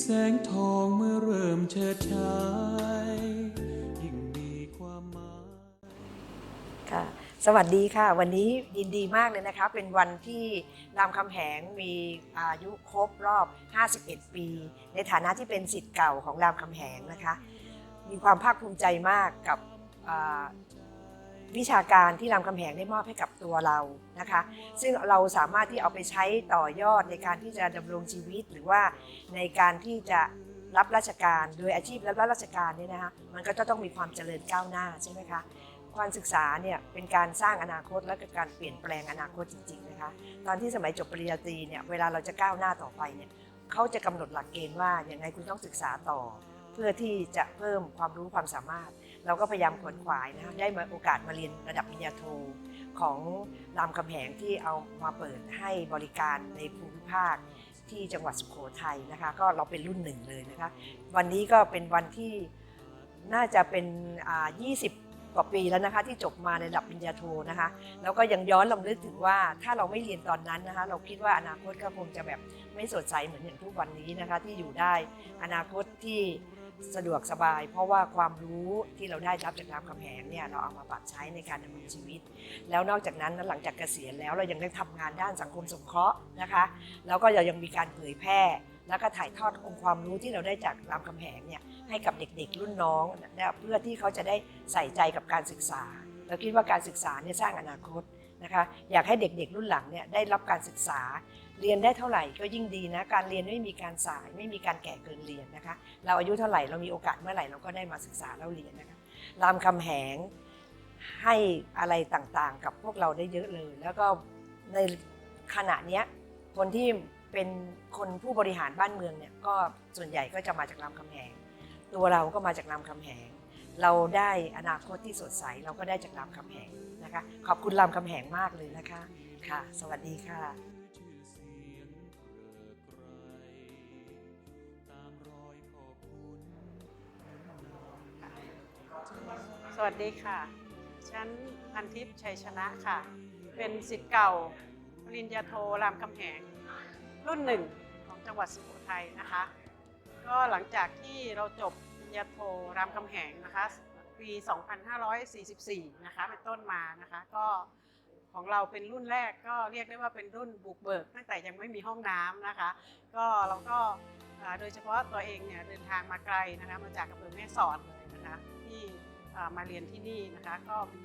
แสงทองเมื่อเริ่มเฉิดฉายยิ่งมีความหมายค่ะสวัสดีค่ะ วันนี้ยินดีมากเลยนะคะ เป็นวันที่รามคำแหงมีอายุครบรอบ 51 ปี ในฐานะที่เป็นสิทธิ์เก่าของรามคำแหงนะคะ มีความภาคภูมิใจมากกับ วิชาการที่รามคำแหงได้มอบให้กับตัวเรานะคะ ซึ่งเราสามารถที่เอาไปใช้ต่อยอดในการที่จะดำรงชีวิตหรือว่าในการที่จะรับราชการโดยอาชีพรับราชการเนี่ยนะคะมันก็จะต้องมีความเจริญก้าวหน้าใช่ไหมคะการศึกษาเนี่ยเป็นการสร้างอนาคตและกการเปลี่ยนแปลงอนาคตจริงๆนะคะตอนที่สมัยจบปริญญาตรีเนี่ยเวลาเราจะก้าวหน้าต่อไปเนี่ยเขาจะกำหนดหลักเกณฑ์ว่าอย่างไรคุณต้องศึกษาต่อ เพื่อที่จะเพิ่มความรู้ความสามารถ เราก็พยายามขวนขวายนะคะได้มาโอกาสมาเรียนระดับปริญญาโทของรามคำแหงที่เอามาเปิดให้บริการในภูมิภาคที่จังหวัดสุโขทัยนะคะ ก็เราเป็นรุ่นหนึ่งเลยนะคะ วันนี้ก็เป็นวันที่น่าจะเป็นอ่า20 กว่าปีแล้วนะคะที่จบมาในระดับปริญญาโทนะคะ แล้วก็ยังย้อนลำลึกถึงว่าถ้าเราไม่เรียนตอนนั้นนะคะ เราคิดว่าอนาคตก็คงจะแบบไม่สดใสเหมือนอย่างทุกวันนี้นะคะที่อยู่ได้อนาคตที่ สะดวกสบาย เพราะว่าความรู้ที่เราได้รับจากรามคำแหงเนี่ยเราเอามาปรับใช้ในการดำเนินชีวิต แล้วนอกจากนั้นหลังจากเกษียณแล้วเรายังได้ทำงานด้านสังคมสงเคราะห์นะคะแล้วก็ยังมีการเผยแพร่แล้วก็ถ่ายทอดองค์ความรู้ที่เราได้จากรามคำแหงเนี่ยให้กับเด็กๆ รุ่นน้องเพื่อที่เขาจะได้ใส่ใจกับการศึกษา เราคิดว่าการศึกษาเนี่ยสร้างอนาคต นะคะอยากให้เด็กๆรุ่นหลังเนี่ยได้รับการศึกษา เรียนได้เท่าไหร่ก็ยิ่งดีนะการเรียนไม่มีการสายไม่มีการแก่เกินเรียนนะคะเราอายุเท่าไหร่เรามีโอกาสเมื่อไหร่เราก็ได้มาศึกษาเราเรียนนะคะรามคำแหงให้อะไรต่างๆ กับพวกเราได้เยอะเลย แล้วก็ในขณะนี้คนที่เป็นคนผู้บริหารบ้านเมืองเนี่ยก็ส่วนใหญ่ก็จะมาจากรามคำแหง ตัวเราก็มาจากรามคำแหง เราได้อนาคตที่สดใส เราก็ได้จากรามคำแหงนะคะ ขอบคุณรามคำแหงมากเลยนะคะค่ะ สวัสดีค่ะสวัสดีค่ะ ฉันพันทิพย์ชัยชนะค่ะ เป็นสิทธิ์เก่าปริญญาโทรามคำแหง รุ่นหนึ่งของจังหวัดสุโขทัยนะคะ ก็หลังจากที่เราจบ ญาโทรามคำแหงนะคะปี 2544 นะคะเป็นต้นมานะคะ ก็ของเราเป็นรุ่นแรกก็เรียกได้ว่าเป็นรุ่นบุกเบิก ตั้งแต่ยังไม่มีห้องน้ำนะคะ ก็เราก็โดยเฉพาะตัวเองเนี่ยเดินทางมาไกลนะคะมาจากอำเภอแม่สอดเลยนะคะที่มาเรียนที่นี่นะคะก็มี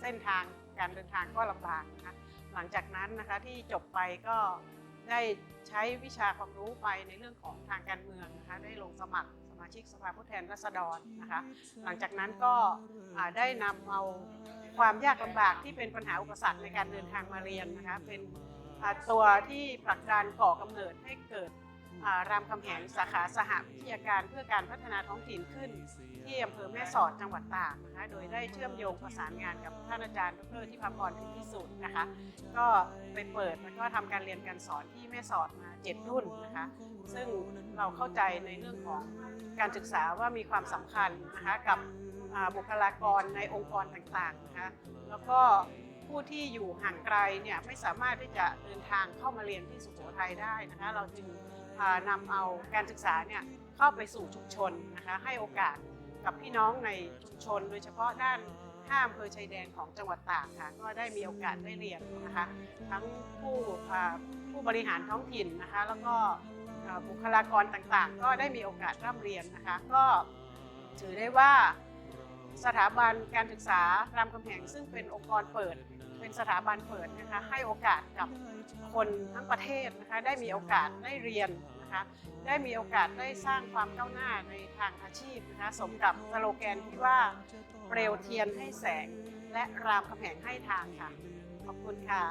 เส้นทางการเดินทางก็ลำบากนะคะหลังจากนั้นนะคะที่จบไปก็ ได้ใช้วิชาความรู้ไปในเรื่องของทางการเมืองนะคะได้ลงสมัครสมาชิกสภาผู้แทนราษฎรนะคะหลังจากนั้นก็ได้นำเอาความยากลำบากที่เป็นปัญหาอุปสรรคในการเดินทางมาเรียนนะคะเป็นตัวที่ผลักดันก่อกำเนิดให้เกิด รามคำแหงสาขาสหวิทยาการเพื่อการพัฒนาท้องถิ่นขึ้น ที่อำเภอแม่สอดจังหวัดตากนะคะโดยได้เชื่อมโยงประสานงานกับท่านอาจารย์ดรที่พัพรพิพิสุทธิ์นะคะ ก็ไปเปิดแล้วก็ทำการเรียนการสอนที่แม่สอดมา7รุ่นนะคะ ซึ่งเราเข้าใจในเรื่องของการศึกษาว่ามีความสำคัญนะคะกับบุคลากรในองค์กรต่างๆนะคะแล้วก็ผู้ที่อยู่ห่างไกลเนี่ยไม่สามารถที่จะเดินทางเข้ามาเรียนที่สุโขทัยได้นะคะ เราจึง นำเอาการศึกษาเนี่ยเข้าไปสู่ชุมชนนะคะให้โอกาสกับพี่น้องในชุมชน โดยเฉพาะด้านห้าอำเภอชายแดนของจังหวัดตากค่ะก็ได้มีโอกาสได้เรียนนะคะทั้งผู้ผู้บริหารท้องถิ่นนะคะแล้วก็บุคลากรต่างๆ ก็ได้มีโอกาสร่ำเรียนนะคะก็ถือได้ว่าสถาบันการศึกษารามคำแหงซึ่งเป็นองค์กรเปิด เป็นสถาบันเปิดนะคะให้โอกาสกับคนทั้งประเทศนะคะได้มีโอกาสได้เรียนนะคะได้มีโอกาสได้สร้างความก้าวหน้าในทางอาชีพนะคะสมกับสโลแกนที่ว่าเปลวเทียนให้แสง และรามคำแหงให้ทางค่ะ ขอบคุณค่ะ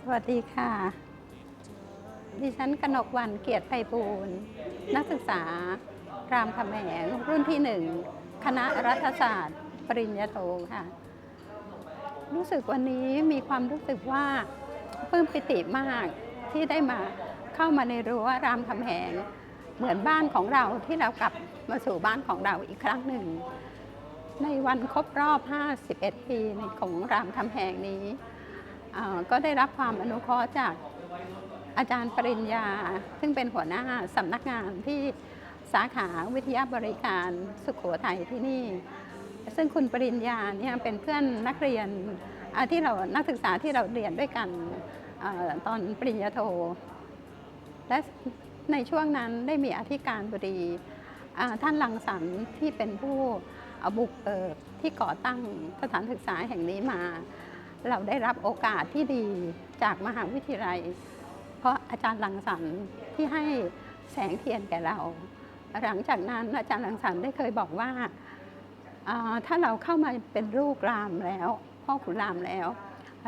สวัสดีค่ะ ดิฉันกนกวันเกียรติไพบูลนักศึกษา รามคำแหงรุ่นที่หนึ่งคณะรัฐศาสตร์ ปริญญาโทค่ะ รู้สึกวันนี้มีความรู้สึกว่าปลื้มปิติมากที่ได้มาเข้ามาในรั้วรามคำแหง เหมือนบ้านของเราที่เรากลับมาสู่บ้านของเราอีกครั้งหนึ่ง ในวันครบรอบ 51 ปีในของรามคำแหงนี้ก็ได้รับความอนุเคราะห์จากอาจารย์ปริญญา ซึ่งเป็นหัวหน้าสำนักงานที่ สาขาวิทยาบริการสุขโขทัยที่นี่ ซึ่งคุณปริญญาเนี่ยเป็นเพื่อนนักเรียนที่เรานักศึกษาที่เราเรียนด้วยกันอตอนปริญญาโท และในช่วงนั้นได้มีอธิการบดีท่านลังสรรค์ที่เป็นผู้อาบุกเบิกที่ก่อตั้งสถานศึกษาแห่งนี้มา เราได้รับโอกาสที่ดีจากมหาวิทยาลัย เพราะอาจารย์ลังสรรค์ที่ให้แสงเทียนแก่เรา หลังจากนั้นอาจารย์หลังสรรได้เคยบอกว่าถ้าเราเข้ามาเป็นลูกรามแล้ว พ่อขุนรามแล้ว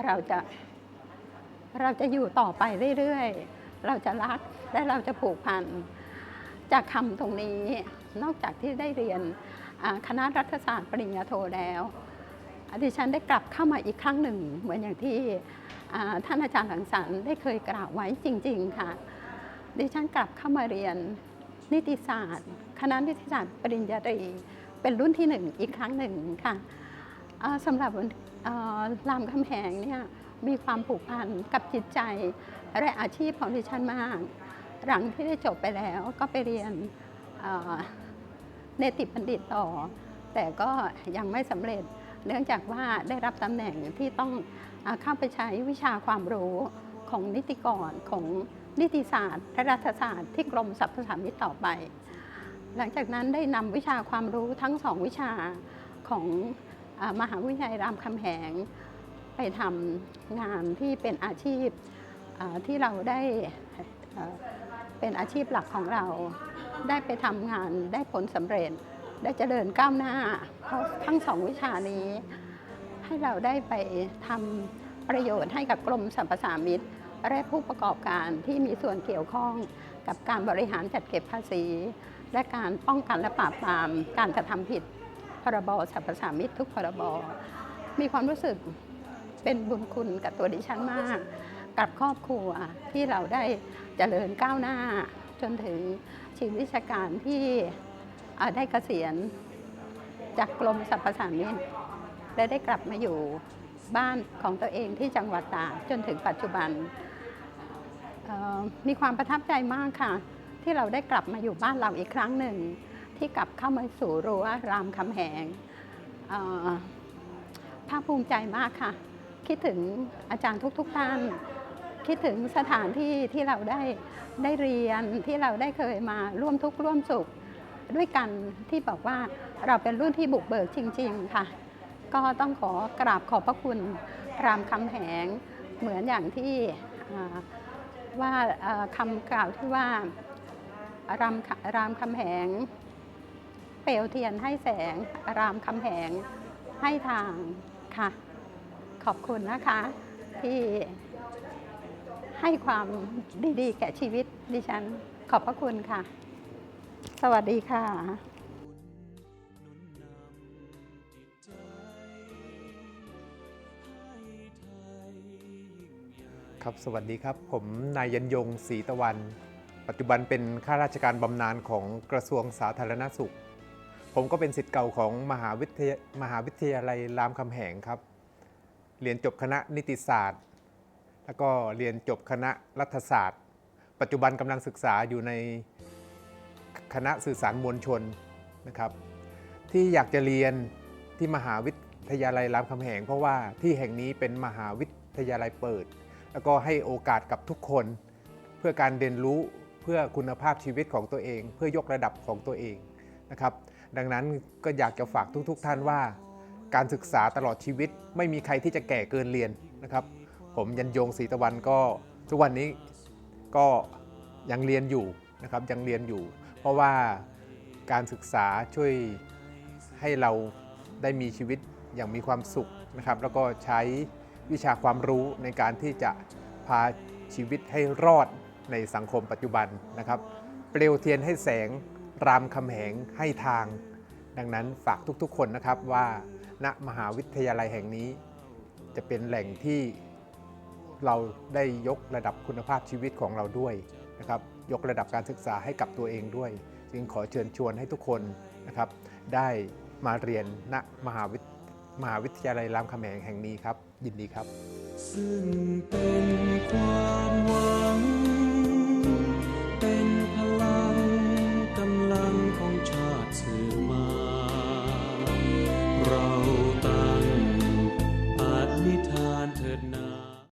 เราจะเราจะอยู่ต่อไปเรื่อยๆ เราจะรักและเราจะผูกพัน จากคำตรงนี้นอกจากที่ได้เรียนคณะรัฐศาสตร์ปริญญาโทแล้วดิฉันได้กลับเข้ามาอีกครั้งหนึ่ง เหมือนอย่างที่ท่านอาจารย์หลังสรรได้เคยกล่าวไว้จริง ๆ ค่ะ ดิฉันกลับเข้ามาเรียน นิติศาสตร์ คณะนิติศาสตร์ปริญญาตรี เป็นรุ่นที่หนึ่งอีกครั้งหนึ่งค่ะสำหรับรามคำแหงเนี่ยมีความผูกพันกับจิตใจ และอาชีพของดิฉันมาก หลังที่ได้จบไปแล้วก็ไปเรียนเนติบัณฑิตต่อ แต่ก็ยังไม่สำเร็จ เนื่องจากว่าได้รับตำแหน่งที่ต้องเข้าไปใช้วิชาความรู้ของนิติกรของ นิติศาสตร์และรัฐศาสตร์ที่กรมสรรพสามิตต่อไป หลังจากนั้นได้นำวิชาความรู้ทั้งสองวิชาของอมหาวิทยาลัยรามคำแหง ไปทำงานที่เป็นอาชีพที่เราได้เอ่อเป็นอาชีพหลักของเรา ได้ไปทำงานได้ผลสำเร็จ ได้เจริญก้าวหน้า เพราะทั้งสองวิชานี้ ให้เราได้ไปทำประโยชน์ให้กับกรมสรรพสามิต และผู้ประกอบการที่มีส่วนเกี่ยวข้องกับการบริหารจัดเก็บภาษี และการป้องกันและปราบปรามการกระทำผิดพรบสรรพสามิตทุกพรบ มีความรู้สึกเป็นบุญคุณกับตัวดิฉันมาก กับครอบครัวที่เราได้เจริญก้าวหน้า จนถึงชีวิตราชการที่ได้เกษียณจากกรมสรรพสามิตและได้กลับมาอยู่บ้านของตัวเองที่จังหวัดตากจนถึงปัจจุบัน มีความประทับใจมากค่ะ ที่เราได้กลับมาอยู่บ้านเราอีกครั้งหนึ่ง ที่กลับเข้ามาสู่รั้วรามคำแหงภาคภูมิใจมากค่ะ คิดถึงอาจารย์ทุก ๆ ท่าน คิดถึงสถานที่ที่เราได้ได้เรียนที่เราได้เคยมาร่วมทุกข์ร่วมสุขด้วยกันที่บอกว่าเราเป็นรุ่นที่บุกเบิกจริง ๆ ค่ะ ก็ต้องขอกราบขอบพระคุณรามคำแหงเหมือนอย่างที่ ว่าคำกล่าวที่ว่ารามรามคำแหง เปลวเทียนให้แสง รามคำแหงให้ทางค่ะ ขอบคุณนะคะ ที่ให้ความดีๆ แก่ชีวิตดิฉัน ขอบพระคุณค่ะ สวัสดีค่ะ ครับสวัสดีครับ ผมนายยันยงศรีตะวัน ปัจจุบันเป็นข้าราชการบำนาญของกระทรวงสาธารณสุข ผมก็เป็นสิทธิ์เก่าของมหาวิทยามหาวิทยาลัยรามคำแหงครับ เรียนจบคณะนิติศาสตร์ แล้วก็เรียนจบคณะรัฐศาสตร์ ปัจจุบันกำลังศึกษาอยู่ในคณะสื่อสารมวลชนนะครับ ที่อยากจะเรียนที่มหาวิทยาลัยรามคำแหง เพราะว่าที่แห่งนี้เป็นมหาวิทยาลัยเปิด แล้วก็ให้โอกาสกับทุกคน เพื่อการเรียนรู้เพื่อคุณภาพชีวิตของตัวเอง เพื่อยกระดับของตัวเองนะครับ ดังนั้นก็อยากจะฝากทุกๆทท่านว่า การศึกษาตลอดชีวิต ไม่มีใครที่จะแก่เกินเรียนนะครับ ผมยันยงศรีตะวันก็ทุกวันนี้ก็ยังเรียนอยู่นะครับยังเรียนอยู่ เพราะว่าการศึกษาช่วยให้เราได้มีชีวิตอย่างมีความสุขนะครับ แล้วก็ใช้ วิชาความรู้ในการที่จะพาชีวิตให้รอดในสังคมปัจจุบันนะครับ เปลวเทียนให้แสง รามคำแหงให้ทาง ดังนั้นฝากทุกๆคนนะครับว่าณมหาวิทยาลัยแห่งนี้ จะเป็นแหล่งที่เราได้ยกระดับคุณภาพชีวิตของเราด้วยนะครับ ยกระดับการศึกษาให้กับตัวเองด้วย จึงขอเชิญชวนให้ทุกคนนะครับ ได้มาเรียนณมหาวิท มหาวิทยาลัยรามคำแหงแห่งนี้ครับ ยินดีครับ ซึ่งเป็นความหวัง